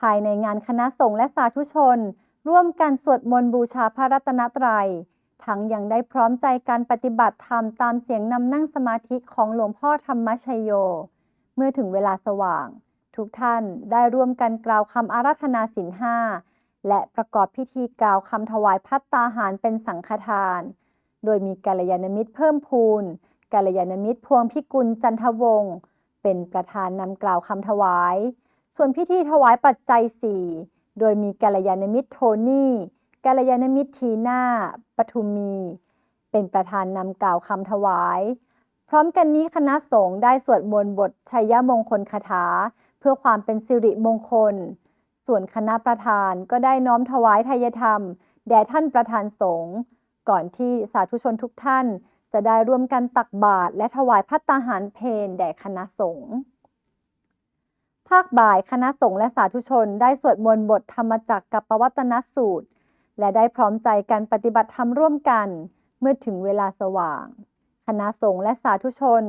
ภายในงานคณะสงฆ์และสาธุชน ร่วมกันสวดมนต์บูชาพระรัตนตรัย ทั้งยังได้พร้อมใจการปฏิบัติธรรมตามเสียงนำนั่งสมาธิของหลวงพ่อธรรมชโย เมื่อถึงเวลาสว่าง ทุกท่านได้ร่วมกันกล่าวคำอาราธนาศีลห้าและประกอบพิธีกล่าวคำถวายพัตตาหารเป็นสังฆทาน โดยมีกัลยาณมิตรเพิ่มพูนกัลยาณมิตรพวงพิกุลจันทวงศ์เป็นประธานนำกล่าวคำถวาย ส่วนพิธีถวายปัจจัยสี่โดยมีกัลยาณมิตรโทนี่กัลยาณมิตรทีน่าปทุมี เป็นประธานนำกล่าวคำถวาย พร้อมกันนี้คณะสงฆ์ได้สวดมนต์บทชัยมงคลคาถา เพื่อความเป็นสิริมงคล ส่วนคณะประธานก็ได้น้อมถวายทายธรรม แด่ท่านประธานสงฆ์ก่อนที่สาธุชนทุกท่าน จะได้ร่วมกันตักบาตรและถวายพัตตาหารเพลแด่คณะสงฆ์ ภาคบ่ายคณะสงฆ์และสาธุชนได้สวดมนต์บทธรรมจักรกับปวัตนสูตร และได้พร้อมใจกันปฏิบัติธรรมร่วมกัน เมื่อถึงเวลาสว่าง คณะสงฆ์และสาธุชน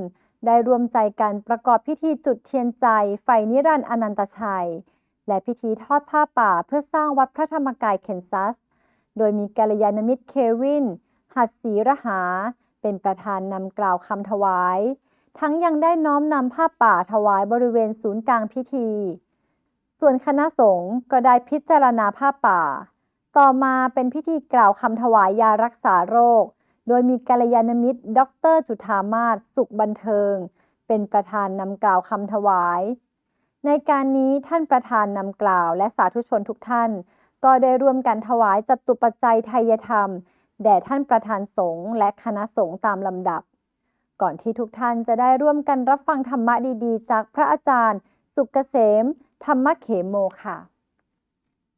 ได้รวมใจกันประกอบพิธีจุดเทียนใจ ไฟนิรันดร์อนันตชัย และพิธีทอดผ้าป่าเพื่อสร้างวัดพระธรรมกายเคนซัส โดยมีกัลยาณมิตรเควินหัดศรีระหา เป็นประธานนำกล่าวคำถวาย ทั้งยังได้น้อมนำผ้าป่าถวายบริเวณศูนย์กลางพิธี ส่วนคณะสงฆ์ก็ได้พิจารณาผ้าป่า ต่อมาเป็นพิธีกล่าวคำถวายยารักษาโรค โดยมีกัลยาณมิตรดรจุธามาศสุขบันเทิง เป็นประธานนำกล่าวคำถวาย ในการนี้ท่านประธานนำกล่าวและสาธุชนทุกท่าน ก็ได้ร่วมกันถวายจตุปัจจัยไทยธรรม แด่ท่านประธานสงฆ์และคณะสงฆ์ตามลำดับ ก่อนที่ทุกท่านจะได้ร่วมกันรับฟังธรรมะดีๆ จากพระอาจารย์ สุกเกษม ธรรมเขโมค่ะ